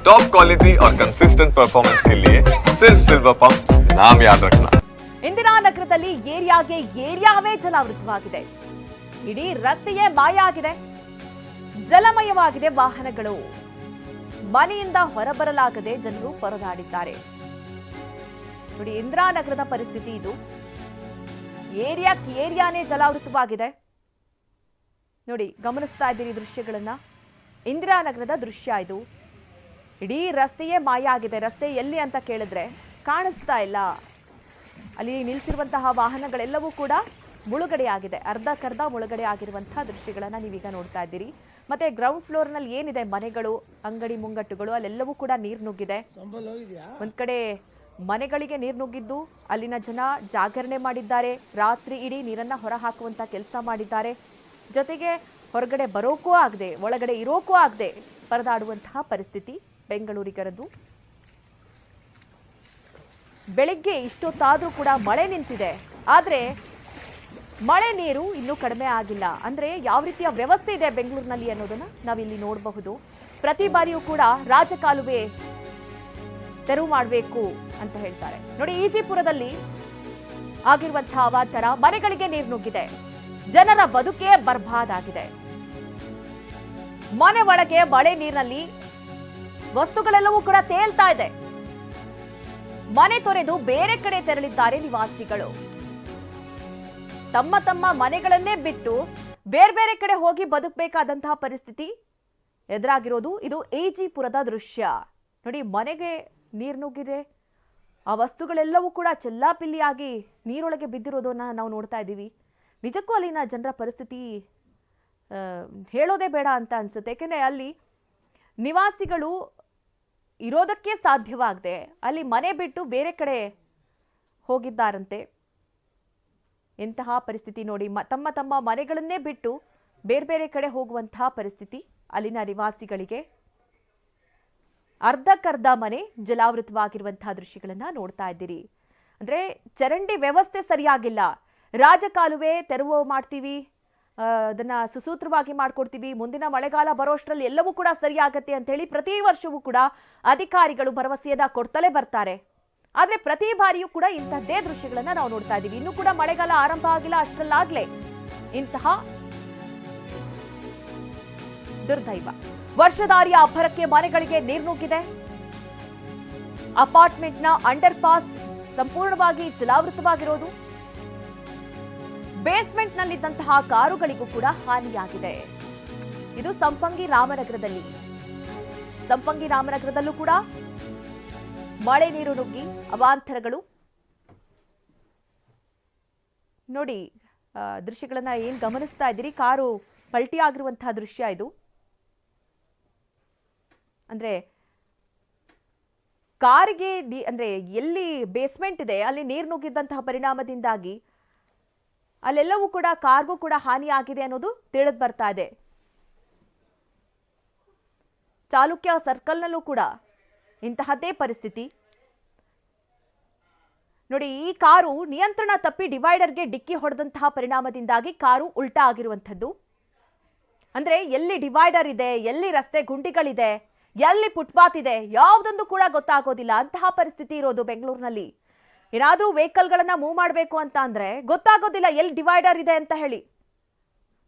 Top quality और consistent performance के लिए सिर्फ सिल्वर पंप नाम याद रखना ಇಂದಿರಾನಗರದಲ್ಲಿ ಏರಿಯಾಗೆ ಏರಿಯಾವೇ ಜಲಾವೃತವಾಗಿದೆ ಇಡೀ ರಸ್ತೆಯೇ ಮಾಯ ಆಗಿದೆ ಜಲಮಯವಾಗಿದೆ ವಾಹನಗಳು ಮನೆಯಿಂದ ಹೊರಬರಲಾಗದೆ ಜನರು ಪರದಾಡಿದ್ದಾರೆ ನೋಡಿ ಇಂದಿರಾನಗರದ ಪರಿಸ್ಥಿತಿ ಇದು ಏರಿಯಾಕ್ಕೆ ಏರಿಯಾನೇ ಜಲಾವೃತವಾಗಿದೆ ನೋಡಿ ಗಮನಿಸ್ತಾ ಇದ್ದೀರಿ ದೃಶ್ಯಗಳನ್ನ ಇಂದಿರಾನಗರದ ದೃಶ್ಯ ಇದು ಇಡೀ ರಸ್ತೆಯೇ ಮಾಯ ಆಗಿದೆ. ರಸ್ತೆ ಎಲ್ಲಿ ಅಂತ ಕೇಳಿದ್ರೆ ಕಾಣಿಸ್ತಾ ಇಲ್ಲ. ಅಲ್ಲಿ ನಿಲ್ಲಿಸಿರುವಂತಹ ವಾಹನಗಳೆಲ್ಲವೂ ಕೂಡ ಮುಳುಗಡೆ ಮುಳುಗಡೆಯಾಗಿದೆ ಅರ್ಧಕ್ಕರ್ಧ ಮುಳುಗಡೆ ಆಗಿರುವಂತಹ ದೃಶ್ಯಗಳನ್ನು ನೀವೀಗ ನೋಡ್ತಾ ಇದ್ದೀರಿ. ಮತ್ತೆ ಗ್ರೌಂಡ್ ಫ್ಲೋರ್ನಲ್ಲಿ ಏನಿದೆ? ಮನೆಗಳು ಅಂಗಡಿ ಮುಂಗಟ್ಟುಗಳು ಅಲ್ಲೆಲ್ಲವೂ ಕೂಡ ನೀರು ನುಗ್ಗಿದೆ. ಒಂದ್ ಕಡೆ ಮನೆಗಳಿಗೆ ನೀರು ನುಗ್ಗಿದ್ದು ಅಲ್ಲಿನ ಜನ ಜಾಗರಣೆ ಮಾಡಿದ್ದಾರೆ. ರಾತ್ರಿ ಇಡೀ ನೀರನ್ನ ಹೊರ ಹಾಕುವಂತ ಕೆಲಸ ಮಾಡಿದ್ದಾರೆ. ಜೊತೆಗೆ ಹೊರಗಡೆ ಬರೋಕ್ಕೂ ಆಗದೆ ಒಳಗಡೆ ಇರೋಕ್ಕೂ ಆಗದೆ ಪರದಾಡುವಂತಹ ಪರಿಸ್ಥಿತಿ ಬೆಂಗಳೂರಿಗರದ್ದು. ಬೆಳಿಗ್ಗೆ ಇಷ್ಟೊತ್ತಾದರೂ ಕೂಡ ಮಳೆ ನಿಂತಿದೆ. ಆದರೆ ಮಳೆ ನೀರು ಇನ್ನೂ ಕಡಿಮೆ ಆಗಿಲ್ಲ. ಅಂದರೆ ಯಾವ ರೀತಿಯ ವ್ಯವಸ್ಥೆ ಇದೆ ಬೆಂಗಳೂರಿನಲ್ಲಿ ಅನ್ನೋದನ್ನ ನಾವಿಲ್ಲಿ ನೋಡಬಹುದು. ಪ್ರತಿ ಬಾರಿಯೂ ಕೂಡ ರಾಜಕಾಲುವೆ ತೆರವು ಮಾಡಬೇಕು ಅಂತ ಹೇಳ್ತಾರೆ. ನೋಡಿ, ಈಜಿಪುರದಲ್ಲಿ ಆಗಿರುವಂತಹ ಅವಾಂತರ ಮನೆಗಳಿಗೆ ನೀರು ನುಗ್ಗಿದೆ. ಜನರ ಬದುಕೇ ಬರ್ಬಾದ್ ಆಗಿದೆ ಮನೆ ಒಳಗೆ ಮಳೆ ನೀರಿನಲ್ಲಿ ವಸ್ತುಗಳೆಲ್ಲವೂ ಕೂಡ ತೇಲ್ತಾ ಇದೆ. ಮನೆ ತೊರೆದು ಬೇರೆ ಕಡೆ ತೆರಳಿದ್ದಾರೆ ನಿವಾಸಿಗಳು. ತಮ್ಮ ತಮ್ಮ ಮನೆಗಳನ್ನೇ ಬಿಟ್ಟು ಬೇರೆ ಬೇರೆ ಕಡೆ ಹೋಗಿ ಬದುಕಬೇಕಾದಂತಹ ಪರಿಸ್ಥಿತಿ ಎದುರಾಗಿರೋದು ಇದು ಏಜಿಪುರದ ದೃಶ್ಯ. ನೋಡಿ, ಮನೆಗೆ ನೀರು ನುಗ್ಗಿದೆ. ಆ ವಸ್ತುಗಳೆಲ್ಲವೂ ಕೂಡ ಚೆಲ್ಲಾಪಿಲ್ಲಿಯಾಗಿ ನೀರೊಳಗೆ ಬಿದ್ದಿರೋದನ್ನ ನಾವು ನೋಡ್ತಾ ಇದ್ದೀವಿ. ನಿಜಕ್ಕೂ ಅಲ್ಲಿನ ಜನರ ಪರಿಸ್ಥಿತಿ ಹೇಳೋದೇ ಬೇಡ ಅಂತ ಅನ್ಸುತ್ತೆ. ಏಕೆಂದರೆ ಅಲ್ಲಿ ನಿವಾಸಿಗಳು ಇರೋದಕ್ಕೆ ಸಾಧ್ಯವಾಗದೆ ಅಲ್ಲಿ ಮನೆ ಬಿಟ್ಟು ಬೇರೆ ಕಡೆ ಹೋಗಿದ್ದಾರಂತೆ. ಎಂತಹ ಪರಿಸ್ಥಿತಿ ನೋಡಿ ಮ, ತಮ್ಮ ತಮ್ಮ ಮನೆಗಳನ್ನೇ ಬಿಟ್ಟು ಬೇರೆ ಬೇರೆ ಕಡೆ ಹೋಗುವಂತಹ ಪರಿಸ್ಥಿತಿ ಅಲ್ಲಿನ ನಿವಾಸಿಗಳಿಗೆ. ಅರ್ಧಕ್ಕರ್ಧ ಮನೆ ಜಲಾವೃತವಾಗಿರುವಂತಹ ದೃಶ್ಯಗಳನ್ನು ನೋಡ್ತಾ ಇದ್ದೀರಿ. ಅಂದ್ರೆ ಚರಂಡಿ ವ್ಯವಸ್ಥೆ ಸರಿಯಾಗಿಲ್ಲ. ರಾಜಕಾಲುವೆ ತೆರವು ಮಾಡ್ತೀವಿ. ಅದನ್ನ ಸುಸೂತ್ರವಾಗಿ ಮಾಡ್ಕೊಡ್ತೀವಿ. ಮುಂದಿನ ಮಳೆಗಾಲ ಬರೋಷ್ಟರಲ್ಲಿ ಎಲ್ಲವೂ ಕೂಡ ಸರಿಯಾಗತ್ತೆ ಅಂತ ಹೇಳಿ ಪ್ರತಿ ವರ್ಷವೂ ಕೂಡ ಅಧಿಕಾರಿಗಳು ಭರವಸೆಯನ್ನ ಕೊಡ್ತಲೇ ಬರ್ತಾರೆ. ಆದ್ರೆ ಪ್ರತಿ ಬಾರಿಯೂ ಕೂಡ ಇಂತಹದ್ದೇ ದೃಶ್ಯಗಳನ್ನ ನಾವು ನೋಡ್ತಾ ಇದ್ದೀವಿ. ಇನ್ನು ಕೂಡ ಮಳೆಗಾಲ ಆರಂಭ ಆಗಿಲ್ಲ ಅಷ್ಟರಲ್ಲಾಗ್ಲೇ. ಇಂತಹ ದುರ್ದೈವ. ವರ್ಷದಾರಿಯ ಅಬ್ಬರಕ್ಕೆ ಮನೆಗಳಿಗೆ ನೀರು ನುಗ್ಗಿದೆ. ಅಪಾರ್ಟ್ಮೆಂಟ್ನ ಅಂಡರ್ ಪಾಸ್ ಸಂಪೂರ್ಣವಾಗಿ ಜಲಾವೃತವಾಗಿರೋದು. ಬೇಸ್ಮೆಂಟ್ನಲ್ಲಿದ್ದಂತಹ ಕಾರುಗಳಿಗೂ ಕೂಡ ಹಾನಿಯಾಗಿದೆ. ಇದು ಸಂಪಂಗಿ ರಾಮನಗರದಲ್ಲಿ. ಸಂಪಂಗಿ ರಾಮನಗರದಲ್ಲೂ ಕೂಡ ಮಳೆ ನೀರು ನುಗ್ಗಿ ಅವಾಂತರಗಳು. ನೋಡಿ ದೃಶ್ಯಗಳನ್ನ ಏನ್ ಗಮನಿಸ್ತಾ ಇದ್ದೀರಿ? ಕಾರು ಪಲ್ಟಿ ಆಗಿರುವಂತಹ ದೃಶ್ಯ ಇದು. ಅಂದ್ರೆ ಕಾರಿಗೆ ಅಂದ್ರೆ ಎಲ್ಲಿ ಬೇಸ್ಮೆಂಟ್ ಇದೆ, ಅಲ್ಲಿ ನೀರು ನುಗ್ಗಿದ್ದಂತಹ ಪರಿಣಾಮದಿಂದಾಗಿ ಅಲ್ಲೆಲ್ಲವೂ ಕೂಡ ಕಾರ್ಗೂ ಕೂಡ ಹಾನಿಯಾಗಿದೆ ಅನ್ನೋದು ತಿಳಿದು ಬರ್ತಾ ಇದೆ. ಚಾಲುಕ್ಯ ಸರ್ಕಲ್ನಲ್ಲೂ ಕೂಡ ಇಂತಹದ್ದೇ ಪರಿಸ್ಥಿತಿ. ನೋಡಿ, ಈ ಕಾರು ನಿಯಂತ್ರಣ ತಪ್ಪಿ ಡಿವೈಡರ್ಗೆ ಡಿಕ್ಕಿ ಹೊಡೆದಂತಹ ಪರಿಣಾಮದಿಂದಾಗಿ ಕಾರು ಉಲ್ಟಾ ಆಗಿರುವಂಥದ್ದು. ಅಂದ್ರೆ ಎಲ್ಲಿ ಡಿವೈಡರ್ ಇದೆ, ಎಲ್ಲಿ ರಸ್ತೆ ಗುಂಡಿಗಳಿದೆ, ಎಲ್ಲಿ ಫುಟ್ಪಾತ್ ಇದೆ, ಯಾವುದೊಂದು ಕೂಡ ಗೊತ್ತಾಗೋದಿಲ್ಲ. ಅಂತಹ ಪರಿಸ್ಥಿತಿ ಇರೋದು ಬೆಂಗಳೂರಿನಲ್ಲಿ. ಏನಾದರೂ ವೆಹಿಕಲ್ಗಳನ್ನು ಮೂವ್ ಮಾಡಬೇಕು ಅಂತ ಅಂದರೆ ಗೊತ್ತಾಗೋದಿಲ್ಲ ಎಲ್ಲಿ ಡಿವೈಡರ್ ಇದೆ ಅಂತ ಹೇಳಿ.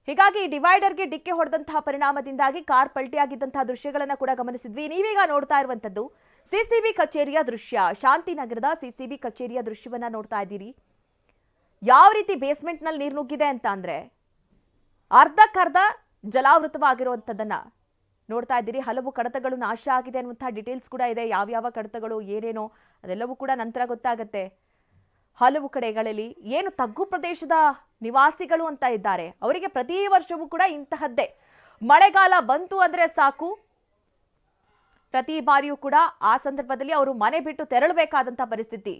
ಹೀಗಾಗಿ ಈ ಡಿವೈಡರ್ಗೆ ಡಿಕ್ಕಿ ಹೊಡೆದಂತಹ ಪರಿಣಾಮದಿಂದಾಗಿ ಕಾರ್ ಪಲ್ಟಿಯಾಗಿದ್ದಂತಹ ದೃಶ್ಯಗಳನ್ನು ಕೂಡ ಗಮನಿಸಿದ್ವಿ. ನೀವೀಗ ನೋಡ್ತಾ ಇರುವಂತದ್ದು ಸಿಸಿಬಿ ಕಚೇರಿಯ ದೃಶ್ಯ. ಶಾಂತಿನಗರದ ಸಿಸಿಬಿ ಕಚೇರಿಯ ದೃಶ್ಯವನ್ನ ನೋಡ್ತಾ ಇದ್ದೀರಿ. ಯಾವ ರೀತಿ ಬೇಸ್ಮೆಂಟ್ನಲ್ಲಿ ನೀರು ನುಗ್ಗಿದೆ ಅಂತ ಅಂದ್ರೆ ಅರ್ಧಕ್ಕರ್ಧ ಜಲಾವೃತವಾಗಿರುವಂಥದ್ದನ್ನ ನೋಡ್ತಾ ಇದ್ದೀರಿ. ಹಲವು ಕಡತಗಳು ನಾಶ ಆಗಿದೆ ಅನ್ನುವಂಥ ಡೀಟೇಲ್ಸ್ ಕೂಡ ಇದೆ. ಯಾವ್ಯಾವ ಕಡತಗಳು, ಏನೇನೋ ಅದೆಲ್ಲವೂ ಕೂಡ ನಂತರ ಗೊತ್ತಾಗತ್ತೆ. ಹಲವು ಕಡೆಗಳಲ್ಲಿ ಏನು ತಗ್ಗು ಪ್ರದೇಶದ ನಿವಾಸಿಗಳು ಅಂತ ಇದ್ದಾರೆ. ಅವರಿಗೆ ಪ್ರತಿ ವರ್ಷವೂ ಕೂಡ ಇಂತಹದ್ದೇ. ಮಳೆಗಾಲ ಬಂತು ಅಂದ್ರೆ ಸಾಕು. ಪ್ರತಿ ಬಾರಿಯೂ ಕೂಡ ಆ ಸಂದರ್ಭದಲ್ಲಿ ಅವರು ಮನೆ ಬಿಟ್ಟು ತೆರಳಬೇಕಾದಂಥ ಪರಿಸ್ಥಿತಿ.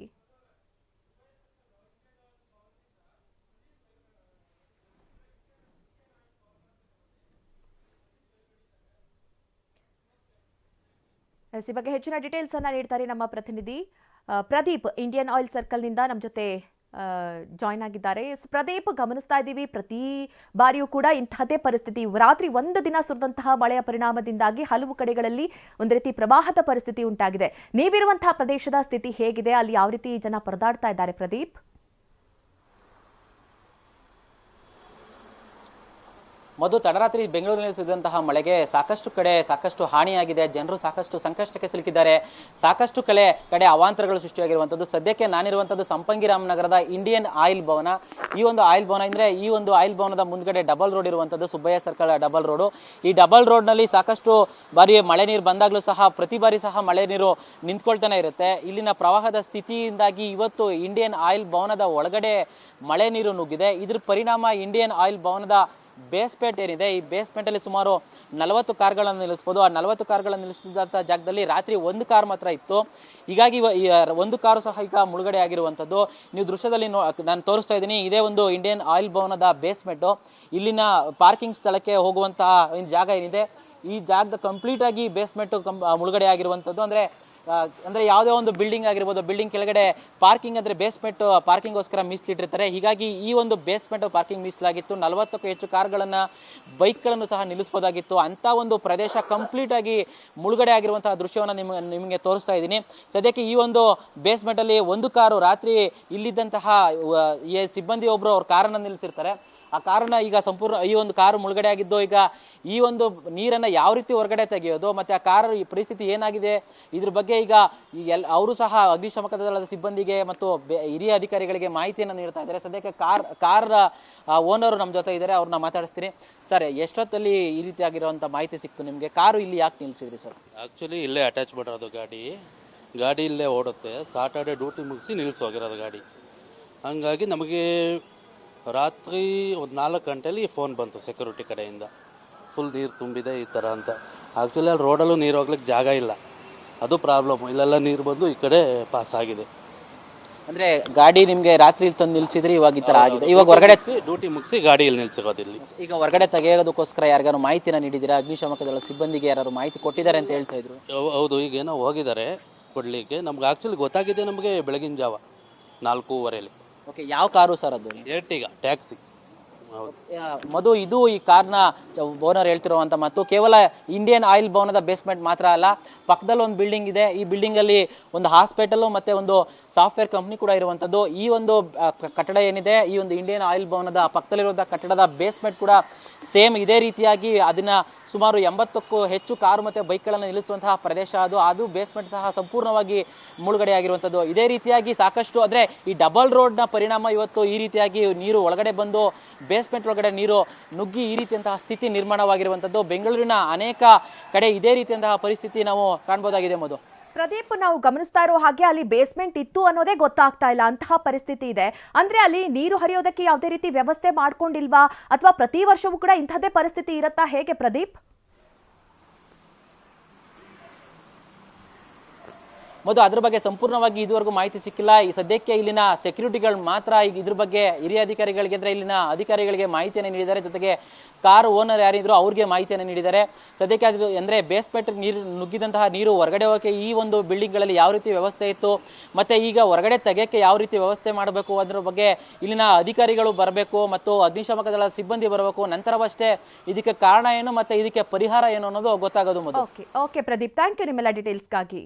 ಎಸ್, ಬಗ್ಗೆ ಹೆಚ್ಚಿನ ಡೀಟೇಲ್ಸ್ ಅನ್ನ ನೀಡ್ತಾರೆ ನಮ್ಮ ಪ್ರತಿನಿಧಿ. ಪ್ರದೀಪ್ ಇಂಡಿಯನ್ ಆಯಿಲ್ ಸರ್ಕಲ್ನಿಂದ ನಮ್ಮ ಜೊತೆ ಜಾಯ್ನ್ ಆಗಿದ್ದಾರೆ. ಪ್ರದೀಪ್ ಗಮನಿಸ್ತಾ ಇದ್ದೀವಿ. ಪ್ರತಿ ಬಾರಿಯೂ ಕೂಡ ಇಂತಹದೇ ಪರಿಸ್ಥಿತಿ. ರಾತ್ರಿ ಒಂದು ದಿನ ಸುರಿದಂತಹ ಮಳೆಯ ಪರಿಣಾಮದಿಂದಾಗಿ ಹಲವು ಕಡೆಗಳಲ್ಲಿ ಒಂದು ರೀತಿ ಪ್ರವಾಹದ ಪರಿಸ್ಥಿತಿ ಉಂಟಾಗಿದೆ. ನೀವಿರುವಂತಹ ಪ್ರದೇಶದ ಸ್ಥಿತಿ ಹೇಗಿದೆ? ಅಲ್ಲಿ ಯಾವ ರೀತಿ ಜನ ಪರದಾಡ್ತಾ ಇದ್ದಾರೆ ಪ್ರದೀಪ್? ಮಧು, ತಡರಾತ್ರಿ ಬೆಂಗಳೂರಿನಲ್ಲಿ ಸುರಿದಂತಹ ಮಳೆಗೆ ಸಾಕಷ್ಟು ಕಡೆ ಸಾಕಷ್ಟು ಹಾನಿಯಾಗಿದೆ. ಜನರು ಸಾಕಷ್ಟು ಸಂಕಷ್ಟಕ್ಕೆ ಸಿಲುಕಿದ್ದಾರೆ. ಸಾಕಷ್ಟು ಕಡೆ ಕಡೆ ಅವಾಂತರಗಳು ಸೃಷ್ಟಿಯಾಗಿರುವಂಥದ್ದು. ಸದ್ಯಕ್ಕೆ ನಾನಿರುವಂಥದ್ದು ಸಂಪಂಗಿ ರಾಮನಗರದ ಇಂಡಿಯನ್ ಆಯಿಲ್ ಭವನ. ಈ ಒಂದು ಆಯಿಲ್ ಭವನ ಅಂದರೆ ಈ ಒಂದು ಆಯಿಲ್ ಭವನದ ಮುಂದ್ಗಡೆ ಡಬಲ್ ರೋಡ್ ಇರುವಂಥದ್ದು, ಸುಬ್ಬಯ್ಯ ಸರ್ಕಲ್ ಡಬಲ್ ರೋಡು. ಈ ಡಬಲ್ ರೋಡ್ನಲ್ಲಿ ಸಾಕಷ್ಟು ಬಾರಿ ಮಳೆ ನೀರು ಬಂದಾಗಲೂ ಸಹ ಪ್ರತಿ ಬಾರಿ ಸಹ ಮಳೆ ನೀರು ನಿಂತ್ಕೊಳ್ತಾನೆ ಇರುತ್ತೆ. ಇಲ್ಲಿನ ಪ್ರವಾಹದ ಸ್ಥಿತಿಯಿಂದಾಗಿ ಇವತ್ತು ಇಂಡಿಯನ್ ಆಯಿಲ್ ಭವನದ ಒಳಗಡೆ ಮಳೆ ನೀರು ನುಗ್ಗಿದೆ. ಇದ್ರ ಪರಿಣಾಮ ಇಂಡಿಯನ್ ಆಯಿಲ್ ಭವನದ ಬೇಸ್ಮೆಂಟ್ ಏನಿದೆ, ಈ ಬೇಸ್ಮೆಂಟ್ ಅಲ್ಲಿ ಸುಮಾರು ನಲವತ್ತು ಕಾರ್ಗಳನ್ನು ನಿಲ್ಲಿಸಬಹುದು ಆ ನಲವತ್ತು ಕಾರ್ಗಳನ್ನು ನಿಲ್ಲಿಸಿದಂಥ ಜಾಗದಲ್ಲಿ ರಾತ್ರಿ ಒಂದು ಕಾರ್ ಮಾತ್ರ ಇತ್ತು. ಹೀಗಾಗಿ ಒಂದು ಕಾರು ಸಹ ಈಗ ಮುಳುಗಡೆ ಆಗಿರುವಂಥದ್ದು ನೀವು ದೃಶ್ಯದಲ್ಲಿ ನಾನು ತೋರಿಸ್ತಾ ಇದ್ದೀನಿ. ಇದೇ ಒಂದು ಇಂಡಿಯನ್ ಆಯಿಲ್ ಭವನದ ಬೇಸ್ಮೆಂಟು ಇಲ್ಲಿನ ಪಾರ್ಕಿಂಗ್ ಸ್ಥಳಕ್ಕೆ ಹೋಗುವಂತಹ ಜಾಗ ಏನಿದೆ, ಈ ಜಾಗದ ಕಂಪ್ಲೀಟ್ ಆಗಿ ಬೇಸ್ಮೆಂಟ್ ಮುಳುಗಡೆ ಆಗಿರುವಂಥದ್ದು ಅಂದ್ರೆ ಅಂದ್ರೆ ಯಾವುದೇ ಒಂದು ಬಿಲ್ಡಿಂಗ್ ಆಗಿರ್ಬೋದು ಬಿಲ್ಡಿಂಗ್ ಕೆಳಗಡೆ ಪಾರ್ಕಿಂಗ್ ಅಂದ್ರೆ ಬೇಸ್ಮೆಂಟ್ ಪಾರ್ಕಿಂಗ್ಗೋಸ್ಕರ ಮೀಸಲಿಟ್ಟಿರ್ತಾರೆ. ಹೀಗಾಗಿ ಈ ಒಂದು ಬೇಸ್ಮೆಂಟ್ ಪಾರ್ಕಿಂಗ್ ಮೀಸಲಾಗಿತ್ತು. ನಲವತ್ತಕ್ಕೂ ಹೆಚ್ಚು ಕಾರ್ಗಳನ್ನ ಬೈಕ್ಗಳನ್ನು ಸಹ ನಿಲ್ಲಿಸಬಹುದಾಗಿತ್ತು ಅಂತ ಒಂದು ಪ್ರದೇಶ ಕಂಪ್ಲೀಟ್ ಆಗಿ ಮುಳುಗಡೆ ಆಗಿರುವಂತಹ ದೃಶ್ಯವನ್ನು ನಿಮಗೆ ನಿಮಗೆ ತೋರಿಸ್ತಾ ಇದ್ದೀನಿ. ಸದ್ಯಕ್ಕೆ ಈ ಒಂದು ಬೇಸ್ಮೆಂಟ್ ಅಲ್ಲಿ ಒಂದು ಕಾರು ರಾತ್ರಿ ಇಲ್ಲಿದ್ದಂತಹ ಸಿಬ್ಬಂದಿ ಒಬ್ರು ಅವ್ರ ಕಾರನ್ನ ನಿಲ್ಲಿಸಿರ್ತಾರೆ. ಆ ಕಾರನ್ನ ಈಗ ಸಂಪೂರ್ಣ ಈ ಒಂದು ಕಾರು ಮುಳುಗಡೆ ಆಗಿದ್ದು, ಈಗ ಈ ಒಂದು ನೀರನ್ನ ಯಾವ ರೀತಿ ಹೊರಗಡೆ ತೆಗೆಯೋದು, ಮತ್ತೆ ಆ ಕಾರ ಈ ಪರಿಸ್ಥಿತಿ ಏನಾಗಿದೆ, ಇದ್ರ ಬಗ್ಗೆ ಈಗ ಎಲ್ ಅವರು ಸಹ ಅಗ್ನಿಶಾಮಕ ದಳದ ಸಿಬ್ಬಂದಿಗೆ ಮತ್ತು ಹಿರಿಯ ಅಧಿಕಾರಿಗಳಿಗೆ ಮಾಹಿತಿಯನ್ನು ನೀಡ್ತಾ ಇದ್ದಾರೆ. ಸದ್ಯಕ್ಕೆ ಕಾರ್ ಕಾರ್ ಓನರ್ ನಮ್ಮ ಜೊತೆ ಇದ್ದಾರೆ, ಅವ್ರನ್ನ ಮಾತಾಡಿಸ್ತೀನಿ. ಸರ್, ಎಷ್ಟೊತ್ತಲ್ಲಿ ಈ ರೀತಿ ಆಗಿರುವಂತ ಮಾಹಿತಿ ಸಿಕ್ತು ನಿಮಗೆ? ಕಾರು ಇಲ್ಲಿ ಯಾಕೆ ನಿಲ್ಲಿಸಿದ್ರಿ ಸರ್? ಆ್ಯಕ್ಚುಲಿ ಇಲ್ಲೇ ಅಟ್ಯಾಚ್ ಮಾಡಿರೋದು ಗಾಡಿ. ಗಾಡಿ ಇಲ್ಲೇ ಓಡುತ್ತೆ. ಸಾಟರ್ಡೆ ಡ್ಯೂಟಿ ಮುಗಿಸಿ ನಿಲ್ಲಿಸೋಗಿರೋದು ಗಾಡಿ. ಹಂಗಾಗಿ ನಮಗೆ ರಾತ್ರಿ ಒಂದು ನಾಲ್ಕು ಗಂಟೆಲಿ ಫೋನ್ ಬಂತು ಸೆಕ್ಯೂರಿಟಿ ಕಡೆಯಿಂದ. ಫುಲ್ ನೀರು ತುಂಬಿದೆ ಈ ಥರ ಅಂತ. ಆ್ಯಕ್ಚುಲಿ ಅಲ್ಲಿ ರೋಡಲ್ಲೂ ನೀರು ಹೋಗ್ಲಿಕ್ಕೆ ಜಾಗ ಇಲ್ಲ. ಅದು ಪ್ರಾಬ್ಲಮ್ ಇಲ್ಲೆಲ್ಲ ನೀರು ಬಂದು ಈ ಕಡೆ ಪಾಸ್ ಆಗಿದೆ. ಅಂದ್ರೆ ಗಾಡಿ ನಿಮಗೆ ರಾತ್ರಿ ಇಲ್ಲಿ ತಂದು ನಿಲ್ಸಿದ್ರೆ ಇವಾಗ ಈ ತರ ಆಗಿದೆ. ಇವಾಗ ಹೊರಗಡೆ ಡ್ಯೂಟಿ ಮುಗಿಸಿ ಗಾಡಿ ಇಲ್ಲಿ ನಿಲ್ಸಿರೋದು ಇಲ್ಲಿ. ಈಗ ಹೊರಗಡೆ ತೆಗೆಯೋದಕ್ಕೋಸ್ಕರ ಯಾರಿಗಾರು ಮಾಹಿತಿನ ನೀಡಿದ್ದೀರಾ? ಅಗ್ನಿಶಾಮಕ ದಳ ಸಿಬ್ಬಂದಿಗೆ ಯಾರು ಮಾಹಿತಿ ಕೊಟ್ಟಿದ್ದಾರೆ ಅಂತ ಹೇಳ್ತಾ ಇದ್ರು. ಹೌದು ಹೌದು ಈಗೇನೋ ಹೋಗಿದ್ದಾರೆ ಕೊಡಲಿಕ್ಕೆ. ನಮ್ಗೆ ಆ್ಯಕ್ಚುಲಿ ಗೊತ್ತಾಗಿದೆ ನಮಗೆ ಬೆಳಗಿನ ಜಾವ ನಾಲ್ಕೂವರೆಯಲ್ಲಿ ಓಕೆ ಯಾವ ಕಾರು ಸರ್ ಅದು? Ertiga taxi. ಹೌದು. ಆ, ಮಧು ಇದು ಈ ಕಾರ್ನ ಓನರ್ ಹೇಳ್ತಿರುವಂತ ಮತ್ತು ಕೇವಲ ಇಂಡಿಯನ್ ಆಯಿಲ್ ಭವನದ ಬೇಸ್ಮೆಂಟ್ ಮಾತ್ರ ಅಲ್ಲ ಪಕ್ಕದಲ್ಲಿ ಒಂದು ಬಿಲ್ಡಿಂಗ್ ಇದೆ. ಈ ಬಿಲ್ಡಿಂಗ್ ಅಲ್ಲಿ ಒಂದು ಹಾಸ್ಪಿಟಲ್ ಮತ್ತೆ ಒಂದು ಸಾಫ್ಟ್ವೇರ್ ಕಂಪ್ನಿ ಕೂಡ ಇರುವಂತದ್ದು. ಈ ಒಂದು ಆ, ಕ- ಕಟ್ಟಡ ಏನಿದೆ ಈ ಒಂದು ಇಂಡಿಯನ್ ಆಯಿಲ್ ಭವನದ ಪಕ್ಕದಲ್ಲಿರುವಂತಹ ಕಟ್ಟಡದ ಬೇಸ್ಮೆಂಟ್ ಕೂಡ ಸೇಮ್ ಇದೇ ರೀತಿಯಾಗಿ ಅದನ್ನ ಸುಮಾರು ಎಂಬತ್ತಕ್ಕೂ ಹೆಚ್ಚು ಕಾರು ಮತ್ತೆ ಬೈಕ್ಗಳನ್ನು ನಿಲ್ಲಿಸುವಂತಹ ಪ್ರದೇಶ ಅದು. ಅದು ಬೇಸ್ಮೆಂಟ್ ಸಹ ಸಂಪೂರ್ಣವಾಗಿ ಮುಳುಗಡೆ ಆಗಿರುವಂಥದ್ದು ಇದೇ ರೀತಿಯಾಗಿ ಸಾಕಷ್ಟು ಅಂದ್ರೆ ಈ ಡಬಲ್ ರೋಡ್ನ ಪರಿಣಾಮ ಇವತ್ತು ಈ ರೀತಿಯಾಗಿ ನೀರು ಒಳಗಡೆ ಬಂದು ಬೇಸ್ಮೆಂಟ್ ಒಳಗಡೆ ನೀರು ನುಗ್ಗಿ ಈ ರೀತಿಯಂತಹ ಸ್ಥಿತಿ ನಿರ್ಮಾಣವಾಗಿರುವಂಥದ್ದು ಬೆಂಗಳೂರಿನ ಅನೇಕ ಕಡೆ ಇದೇ ರೀತಿಯಂತಹ ಪರಿಸ್ಥಿತಿ ನಾವು ಕಾಣ್ಬೋದಾಗಿದೆ ಮಧು. ಪ್ರದೀಪ್ ನಾವು ಗಮನಿಸ್ತಾ ಇರೋ ಹಾಗೆ ಅಲ್ಲಿ ಬೇಸ್ಮೆಂಟ್ ಇತ್ತು ಅನ್ನೋದೇ ಗೊತ್ತಾಗ್ತಾ ಇಲ್ಲ. ಅಂತಹ ಪರಿಸ್ಥಿತಿ ಇದೆ. ಅಂದ್ರೆ ಅಲ್ಲಿ ನೀರು ಹರಿಯೋದಕ್ಕೆ ಯಾವುದೇ ರೀತಿ ವ್ಯವಸ್ಥೆ ಮಾಡ್ಕೊಂಡಿಲ್ವಾ? ಅಥವಾ ಪ್ರತಿ ವರ್ಷವೂ ಕೂಡ ಇಂಥದ್ದೇ ಪರಿಸ್ಥಿತಿ ಇರುತ್ತಾ? ಹೇಗೆ ಪ್ರದೀಪ್? ಮತ್ತು ಅದ್ರ ಬಗ್ಗೆ ಸಂಪೂರ್ಣವಾಗಿ ಇದುವರೆಗೂ ಮಾಹಿತಿ ಸಿಕ್ಕಿಲ್ಲ. ಈ ಸದ್ಯಕ್ಕೆ ಇಲ್ಲಿನ ಸೆಕ್ಯೂರಿಟಿಗಳು ಮಾತ್ರ ಈಗ ಇದ್ರ ಬಗ್ಗೆ ಹಿರಿಯ ಅಧಿಕಾರಿಗಳಿಗೆ ಅಂದ್ರೆ ಇಲ್ಲಿನ ಅಧಿಕಾರಿಗಳಿಗೆ ಮಾಹಿತಿಯನ್ನು ನೀಡಿದ್ದಾರೆ. ಜೊತೆಗೆ ಕಾರ್ ಓನರ್ ಯಾರಿದ್ರು ಅವ್ರಿಗೆ ಮಾಹಿತಿಯನ್ನು ನೀಡಿದ್ದಾರೆ. ಸದ್ಯಕ್ಕೆ ಅದು ಅಂದ್ರೆ ಬೇಸ್ಮೆಂಟ್ ನೀರು ನುಗ್ಗಿದಂತಹ ನೀರು ಹೊರಗಡೆ ಹೋಗಕ್ಕೆ ಈ ಒಂದು ಬಿಲ್ಡಿಂಗ್ಗಳಲ್ಲಿ ಯಾವ ರೀತಿ ವ್ಯವಸ್ಥೆ ಇತ್ತು, ಮತ್ತೆ ಈಗ ಹೊರಗಡೆ ತೆಗೆಯಕ್ಕೆ ಯಾವ ರೀತಿ ವ್ಯವಸ್ಥೆ ಮಾಡಬೇಕು ಅದ್ರ ಬಗ್ಗೆ ಇಲ್ಲಿನ ಅಧಿಕಾರಿಗಳು ಬರಬೇಕು ಮತ್ತು ಅಗ್ನಿಶಾಮಕ ದಳ ಸಿಬ್ಬಂದಿ ಬರಬೇಕು, ನಂತರವಷ್ಟೇ ಇದಕ್ಕೆ ಕಾರಣ ಏನು ಮತ್ತೆ ಇದಕ್ಕೆ ಪರಿಹಾರ ಏನು ಅನ್ನೋದು ಗೊತ್ತಾಗೋದು ಮೊದಲು. ಓಕೆ ಪ್ರದೀಪ್. ಥ್ಯಾಂಕ್ ಯು ನಿಮ್ಮೆಲ್ಲ ಡೀಟೇಲ್ಸ್ಗಾಗಿ